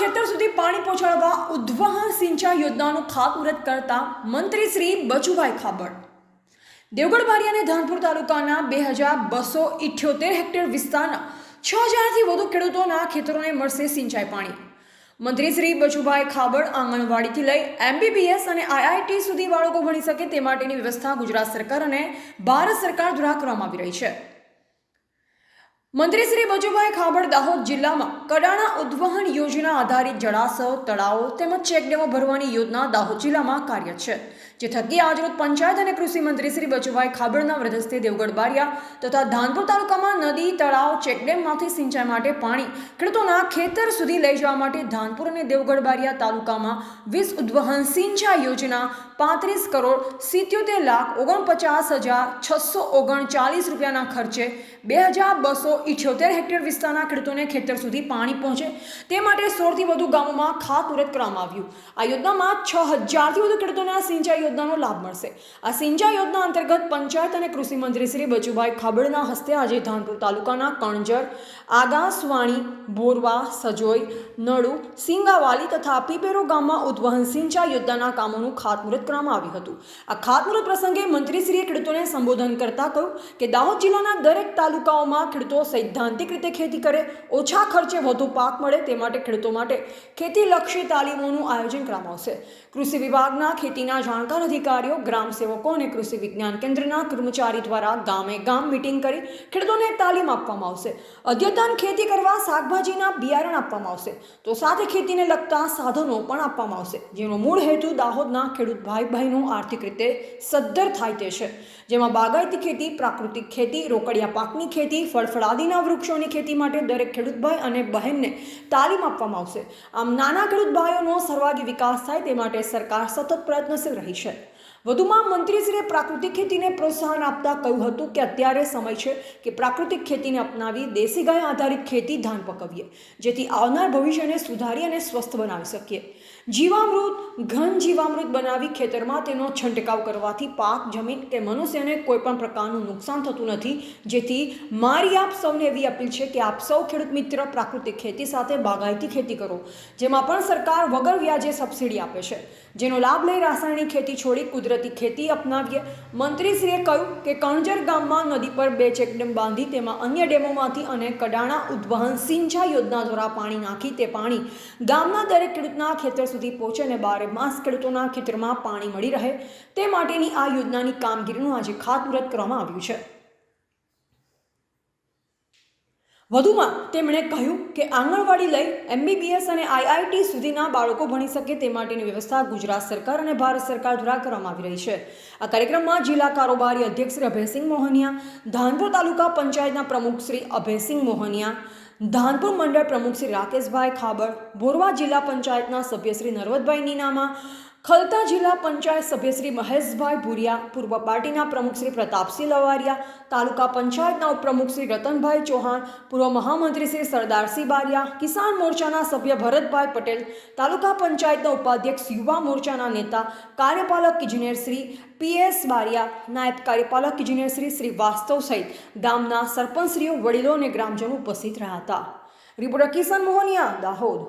ખેતર સુધી પાણી પહોંચાડવા ઉદ્વહન સિંચાઈ યોજનાનું ખાતમુહૂર્ત કરતા મંત્રી શ્રી બચુભાઈ ખાબડ. દેવગઢ બારી અને ધાનપુર તાલુકાના બે હજાર બસો ઇઠ્યોતેર હેક્ટર વિસ્તારના છ હજારથી વધુ ખેડૂતોના ખેતરોને મળશે સિંચાઈ પાણી. મંત્રી શ્રી બચુભાઈ ખાબડ આંગણવાડીથી લઈ એમબીબીએસ અને આઈઆઈટી સુધી બાળકો ભણી શકે તે માટેની વ્યવસ્થા ગુજરાત સરકાર અને ભારત સરકાર દ્વારા કરવામાં આવી રહી છે. મંત્રી શ્રી બચુભાઈ ખાબડ દાહોદ જિલ્લામાં કડાણા ઉદ્વહન યોજના આધારિત જળાશયો, તળાવો તેમજ ચેકડેમો ભરવાની યોજના દાહોદ જિલ્લામાં કાર્ય છે. જે થકી આજરોજ પંચાયત અને કૃષિ મંત્રી શ્રી બચુભાઈ ખાબડના વ્રધસ્તે દેવગઢ બારિયા તથા ધાનપુર તાલુકામાં નદી, તળાવ, ચેકડેમમાંથી સિંચાઈ માટે પાણી ખેડૂતોના ખેતર સુધી લઈ જવા માટે ધાનપુર અને દેવગઢ બારિયા તાલુકામાં વીસ ઉદ્વહન સિંચાઈ યોજના પાંત્રીસ કરોડ સિત્યોતેર લાખ ઓગણપચાસ હજાર છસો ઓગણચાલીસ રૂપિયાના ખર્ચે બે હજાર બસો ઇઠ્યોતેર હેક્ટર વિસ્તારના ખેડૂતોને ખેતર સુધી પાણી પહોંચે તે માટે સોળથી વધુ ગામોમાં ખાતમુહૂર્ત કરવામાં આવ્યું. આ યોજનામાં છ હજારથી વધુ ખેડૂતોને આ સિંચાઈ યોજનાનો લાભ મળશે. આ સિંચાઈ યોજના અંતર્ગત પંચાયત અને કૃષિ મંત્રી શ્રી બચુભાઈ ખાબડના હસ્તે આજે ધાનપુર તાલુકાના કણજર આગાસવાણી બોરવા, સજોઈ, નળુ, સિંગાવાલી તથા પીપેરો ગામમાં ઉદ્વહન સિંચાઈ યોજનાના કામોનું ખાતમુહૂર્ત કરવામાં આવ્યું હતું. આ ખાતમુહૂર્ત પ્રસંગે મંત્રીશ્રીએ ખેડૂતોને સંબોધન કરતા કહ્યું કે દાહોદ જિલ્લાના દરેક તાલુકાઓમાં ખેડૂતો સૈદ્ધાંતિક રીતે ખેતી કરે, ઓછા ખર્ચે વધુ પાક મળે તે માટે ખેડૂતો માટે ખેતીલક્ષી તાલીમોનું આયોજન કરવામાં આવશે. કૃષિ વિભાગના ખેતીના જાણકાર અધિકારીઓ, ગ્રામ સેવકો અને કૃષિ વિજ્ઞાન કેન્દ્રના કર્મચારી દ્વારા ગામે ગામ મિટિંગ કરી ખેડૂતોને તાલીમ આપવામાં આવશે. અદ્યતન ખેતી કરવા શાકભાજીના બિયારણ આપવામાં આવશે. તો સાથે ખેતીને લગતા સાધનો પણ આપવામાં આવશે, જેનો મૂળ હેતુ દાહોદના ખેડૂત ભાઈ ભાઈનું આર્થિક રીતે સદ્ધર થાય તે છે. જેમાં બાગાયતી ખેતી, પ્રાકૃતિક ખેતી, રોકડિયા પાકની ખેતી ફળફળાદીના વૃક્ષોની ખેતી માટે દરેક ખેડૂત ભાઈ અને બહેનને તાલીમ આપવામાં આવશે. આમ નાના ખેડૂત ભાઈઓનો સર્વાગી વિકાસ થાય તે માટે સરકાર સતત પ્રયત્નશીલ રહી છે. વધુમાં મંત્રીશ્રીએ પ્રાકૃતિક ખેતીને પ્રોત્સાહન આપતા કહ્યું હતું કે અત્યારે સમય છે કે પ્રાકૃતિક ખેતીને અપનાવી દેશી ગાય આધારિત ખેતી ધાન પકવીએ, જેથી આવનાર ભવિષ્યને સુધારી અને સ્વસ્થ બનાવી શકીએ. જીવામૃત, ઘન જીવામૃત બનાવી ખેતરમાં તેનો છંટકાવ કરવાથી પાક, જમીન કે મનુષ્યને કોઈપણ પ્રકારનું નુકસાન થતું નથી. જેથી મારી આપ સૌને એવી અપીલ છે કે આપ સૌ ખેડૂત મિત્ર પ્રાકૃતિક ખેતી સાથે બાગાયતી ખેતી કરો, જેમાં પણ સરકાર વગર વ્યાજે સબસિડી આપે છે. જેનો લાભ લઈ રાસાયણિક ખેતી છોડી કુદરતી ખેતી અપનાવીએ. મંત્રીશ્રીએ કહ્યું કે કણજર ગામમાં નદી પર બે ચેકડેમ બાંધી તેમાં અન્ય ડેમોમાંથી અને કડાણા ઉદ્વહન સિંચાઈ યોજના દ્વારા પાણી નાખી તે પાણી ગામના દરેક ખેડૂતના ખેતર સુધી પહોંચે અને બારે માસ ખેડૂતોના ખેતરમાં પાણી મળી રહે. તે માટેની આ યોજનાની કામગીરીનું આજે ખાતમુહૂર્ત કરવામાં આવ્યું છે. વધુમાં તેમણે કહ્યું કે આંગણવાડી લઈ એમબીબીએસ અને આઈઆઈટી સુધીના બાળકો ભણી શકે તે માટેની વ્યવસ્થા ગુજરાત સરકાર અને ભારત સરકાર દ્વારા કરવામાં આવી રહી છે. આ કાર્યક્રમમાં જિલ્લા કારોબારી અધ્યક્ષ શ્રી અભયસિંહ મોહનિયા, ધાનપુર તાલુકા પંચાયતના પ્રમુખ શ્રી અભયસિંહ મોહનિયા, ધાનપુર મંડળ પ્રમુખ શ્રી રાકેશભાઈ ખાબડ બોરવા જિલ્લા પંચાયતના સભ્ય શ્રી નરવતભાઈ નીનામા ખલતા જિલ્લા પંચાયત સભ્ય શ્રી મહેશભાઈ ભુરિયા, પૂર્વ પાર્ટીના પ્રમુખ શ્રી પ્રતાપસિંહ લવારિયા, તાલુકા પંચાયતના ઉપપ્રમુખ શ્રી રતનભાઈ ચૌહાણ, પૂર્વ મહામંત્રી શ્રી સરદારસિંહ બારિયા, કિસાન મોરચાના સભ્ય ભરતભાઈ પટેલ, તાલુકા પંચાયતના ઉપાધ્યક્ષ યુવા મોરચાના નેતા, કાર્યપાલક ઇજનેર શ્રી પીએસ બારિયા, નાયબ કાર્યપાલક ઇજનેર શ્રી શ્રી વાસ્તવ સહિત ગામના સરપંચશ્રીઓ, વડીલો અને ગ્રામજનો ઉપસ્થિત રહ્યા હતા. રિપોર્ટર કિસન મોહનિયા, દાહોદ.